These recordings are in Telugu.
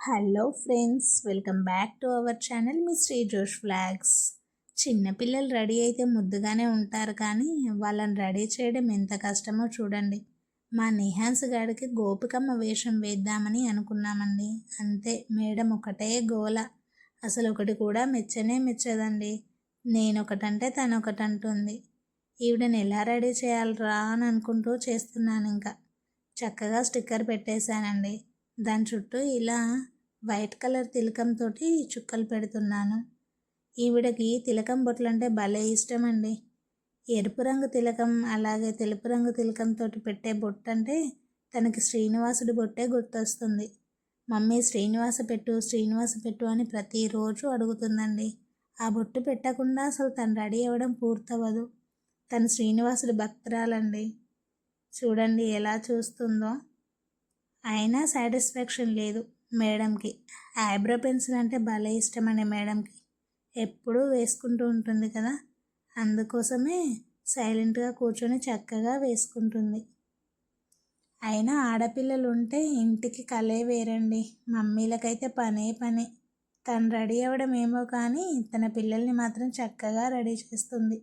Hello friends welcome back to our channel me Sri Josh vlogs చిన్నపిల్లలు రెడీ అయితే ముద్దుగానే ఉంటారు కానీ వాళ్ళని రెడీ చేయడం ఎంత కష్టమో చూడండి. మా నిహాన్స్ గాడికి గోపికమ్మ వేషం వేద్దామని అనుకున్నామండి. అంతే మేడం ఒకటే గోల. అసలు ఒకటి కూడా మెచ్చనే మెచ్చదండి. నేను ఒకటంటే తను అంటుంది ఈవిడని ఎలా రెడీ చేయాలరా అని అనుకుంటూ చేస్తున్నాను ఇంకా చక్కగా స్టిక్కర్ పెట్టేశానండి. దాని చుట్టూ ఇలా వైట్ కలర్ తిలకంతో చుక్కలు పెడుతున్నాను. ఈవిడకి తిలకం బొట్లు అంటే భలే ఇష్టం అండి ఎరుపు రంగు తిలకం అలాగే తెలుపు రంగు తిలకంతో పెట్టే బొట్టు అంటే తనకి శ్రీనివాసుడి బొట్టే గుర్తొస్తుంది. మమ్మీ శ్రీనివాస పెట్టు శ్రీనివాస పెట్టు అని ప్రతిరోజు అడుగుతుందండి. ఆ బొట్టు పెట్టకుండా అసలు తను రెడీ అవ్వడం పూర్తవ్వదు. తను శ్రీనివాసుడి భక్తురాలండి. చూడండి ఎలా చూస్తుందో. అయినా సాటిస్ఫాక్షన్ లేదు మేడంకి. ఐబ్రో పెన్సిల్ అంటే భలే ఇష్టమనే మేడంకి. ఎప్పుడూ వేసుకుంటూ ఉంటుంది కదా. అందుకోసమే సైలెంట్గా కూర్చొని చక్కగా వేసుకుంటుంది. అయినా ఆడపిల్లలు ఉంటే ఇంటికి కలే వేరండి. మమ్మీలకైతే పనే పనే. తను రెడీ అవ్వడం ఏమో కానీ తన పిల్లల్ని మాత్రం చక్కగా రెడీ చేస్తుంది.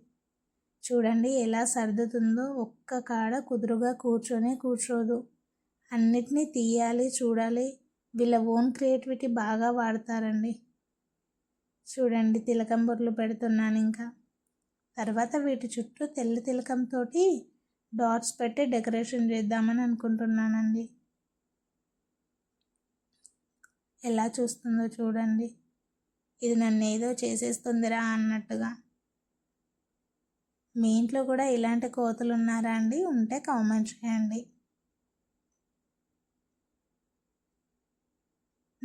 చూడండి ఎలా సర్దుతుందో ఒక్క కాడ కుదురుగా కూర్చొనే కూర్చోదు. అన్నిటినీ తీయాలి చూడాలి. వీళ్ళ ఓన్ క్రియేటివిటీ బాగా వాడతారండి. చూడండి తిలకం బొట్లు పెడుతున్నాను ఇంకా. తర్వాత వీటి చుట్టూ తెల్ల తిలకంతో డాట్స్ పెట్టి డెకరేషన్ చేద్దామని అనుకుంటున్నానండి. ఎలా చూస్తుందో చూడండి. ఇది నన్ను ఏదో చేసేస్తుందిరా అన్నట్టుగా. మీ ఇంట్లో కూడా ఇలాంటి కోతలు ఉన్నారా అండి? ఉంటే కామెంట్ చేయండి.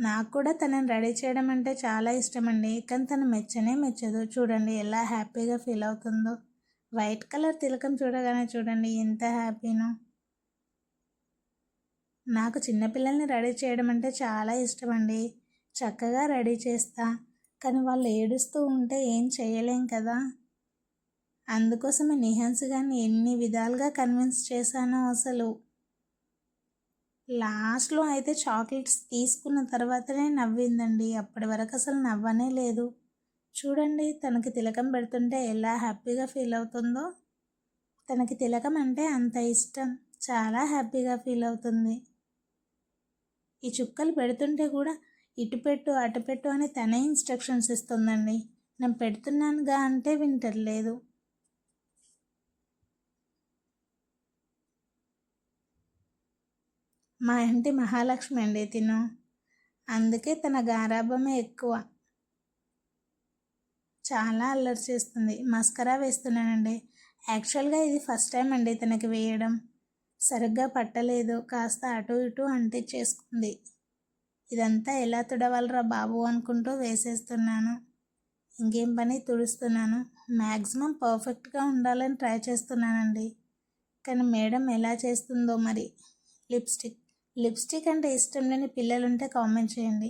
నాకు కూడా తనని రెడీ చేయడం అంటే చాలా ఇష్టం అండి కానీ తను మెచ్చనే మెచ్చదు. చూడండి ఎలా హ్యాపీగా ఫీల్ అవుతుందో. వైట్ కలర్ తిలకం చూడగానే చూడండి ఎంత హ్యాపీనో. నాకు చిన్నపిల్లల్ని రెడీ చేయడం అంటే చాలా ఇష్టం అండి చక్కగా రెడీ చేస్తా. కానీ వాళ్ళు ఏడుస్తూ ఉంటే ఏం చేయలేం కదా. అందుకోసమే నిహాన్స్ గారిని ఎన్ని విధాలుగా కన్విన్స్ చేశానో అసలు. లాస్ట్లో అయితే చాక్లెట్స్ తీసుకున్న తర్వాతనే నవ్విందండి. అప్పటి వరకు అసలు నవ్వనే లేదు. చూడండి తనకి తిలకం పెడుతుంటే ఎలా హ్యాపీగా ఫీల్ అవుతుందో. తనకి తిలకం అంటే అంత ఇష్టం. చాలా హ్యాపీగా ఫీల్ అవుతుంది. ఈ చుక్కలు పెడుతుంటే కూడా ఇటు పెట్టు అటు పెట్టు అని తనే ఇన్స్ట్రక్షన్స్ ఇస్తుందండి. నేను పెడుతున్నానుగా అంటే వింటర్లేదు మా ఇంటి మహాలక్ష్మి అండి తిను. అందుకే తన గారాభమే ఎక్కువ. చాలా అల్లరి చేస్తుంది. మస్కరా వేస్తున్నానండి. యాక్చువల్గా ఇది ఫస్ట్ టైం అండి తనకి వేయడం. సరిగ్గా పట్టలేదు. కాస్త అటు ఇటు అంటించేసుకుంది ఇదంతా ఎలా తుడవాలరా బాబు అనుకుంటూ వేసేస్తున్నాను. ఇంకేం పని? తుడుస్తున్నాను. మ్యాక్సిమం పర్ఫెక్ట్గా ఉండాలని ట్రై చేస్తున్నానండి. కానీ మేడం ఎలా చేస్తుందో మరి? లిప్స్టిక్ లిప్స్టిక్ అంటే ఇష్టం లేని పిల్లలుంటే కామెంట్ చేయండి.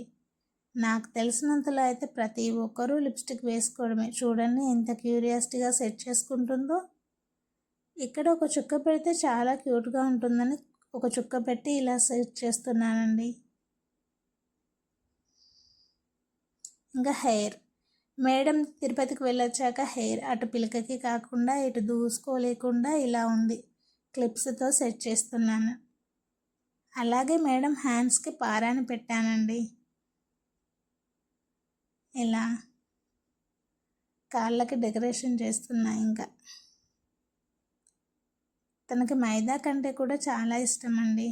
నాకు తెలిసినంతలో అయితే ప్రతి ఒక్కరూ లిప్స్టిక్ వేసుకోవడమే. చూడండి ఎంత క్యూరియాసిటీగా సెట్ చేసుకుంటుందో. ఇక్కడ ఒక చుక్క పెడితే చాలా క్యూట్గా ఉంటుందని ఒక చుక్క పెట్టి ఇలా సెట్ చేస్తున్నానండి. ఇంకా హెయిర్. మేడం తిరుపతికి వెళ్ళొచ్చాక హెయిర్ అటు పిలకకి కాకుండా ఇటు దూసుకోలేకుండా ఇలా ఉంది. క్లిప్స్తో సెట్ చేస్తున్నాను. అలాగే మేడం హ్యాండ్స్కి పారాని పెట్టానండి. ఇలా కాళ్ళకి డెకరేషన్ చేస్తున్నా ఇంకా. తనకి మైదా కంటే కూడా చాలా ఇష్టం అండి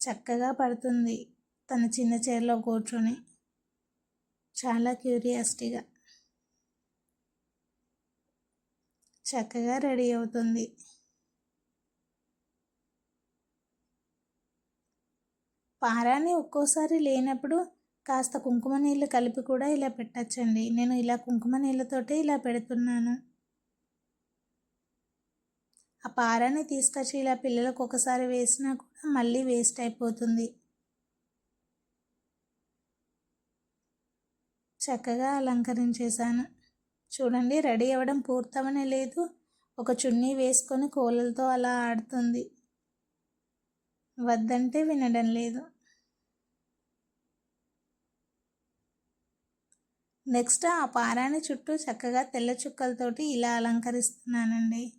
చక్కగా పడుతుంది తన చిన్న చైర్లో కూర్చొని. చాలా క్యూరియాసిటీగా. చక్కగా రెడీ అవుతుంది. పారాని ఒక్కోసారి లేనప్పుడు కాస్త కుంకుమ నీళ్ళు కలిపి కూడా ఇలా పెట్టచ్చండి. నేను ఇలా కుంకుమ నీళ్ళతోటే ఇలా పెడుతున్నాను. ఆ పారాన్ని తీసుకొచ్చి ఇలా పిల్లలకు ఒకసారి వేసినా కూడా మళ్ళీ వేస్ట్ అయిపోతుంది. చక్కగా అలంకరించేశాను. చూడండి రెడీ అవ్వడం పూర్తవనే లేదు. ఒక చున్నీ వేసుకొని కోలలతో అలా ఆడుతుంది. వద్దంటే వినడం లేదు. నెక్స్ట్ ఆ పారాన్ని చుట్టూ చక్కగా తెల్ల చుక్కలతోటి ఇలా అలంకరిస్తున్నానండి.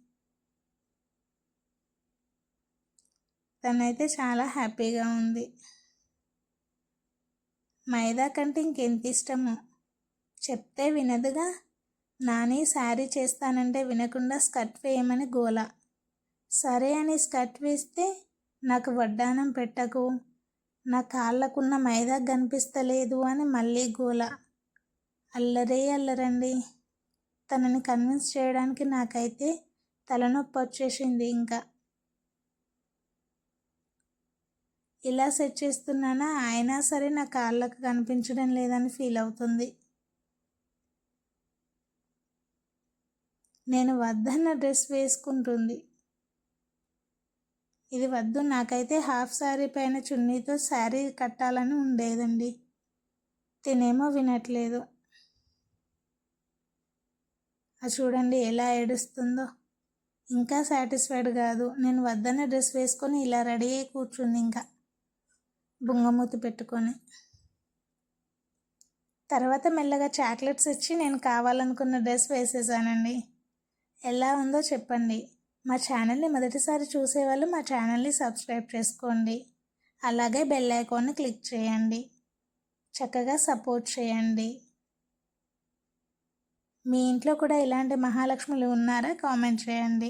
తనైతే చాలా హ్యాపీగా ఉంది. మైదా కంటే ఇంకెంత ఇష్టమో? చెప్తే వినదుగా? నాని శారీ చేస్తానంటే వినకుండా స్కర్ట్ వేయమని గోల. సరే అని స్కర్ట్ వేస్తే నాకు వడ్డానం పెట్టకు. నా కాళ్ళకున్న మైదా కనిపిస్తలేదు అని మళ్ళీ గోల. అల్లరే అల్లరండి. తనని కన్విన్స్ చేయడానికి నాకైతే తలనొప్పి వచ్చేసింది ఇంకా. ఇలా సెట్ చేస్తున్నానా? అయినా సరే నా కాళ్ళకు కనిపించడం లేదని ఫీల్ అవుతుంది. నేను వద్దన్న డ్రెస్ వేసుకుంటుంది. ఇది వద్దు. నాకైతే హాఫ్ శారీ పైన చున్నీతో శారీ కట్టాలని ఉండేదండి. తినేమో వినట్లేదు. చూడండి ఎలా ఏడుస్తుందో. ఇంకా సాటిస్ఫైడ్ కాదు. నేను వద్దన్న డ్రెస్ వేసుకొని ఇలా రెడీ అయి కూర్చుంది ఇంకా. బుంగమూతి పెట్టుకొని. తర్వాత మెల్లగా చాక్లెట్స్ ఇచ్చి నేను కావాలనుకున్న డ్రెస్ వేసేసానండి. ఎలా ఉందో చెప్పండి. మా ఛానల్ని మొదటిసారి చూసేవాళ్ళు మా ఛానల్ని సబ్స్క్రైబ్ చేసుకోండి. అలాగే బెల్ ఐకాన్ని క్లిక్ చేయండి. చక్కగా సపోర్ట్ చేయండి. మీ ఇంట్లో కూడా ఇలాంటి మహాలక్ష్ములు ఉన్నారా? కామెంట్ చేయండి.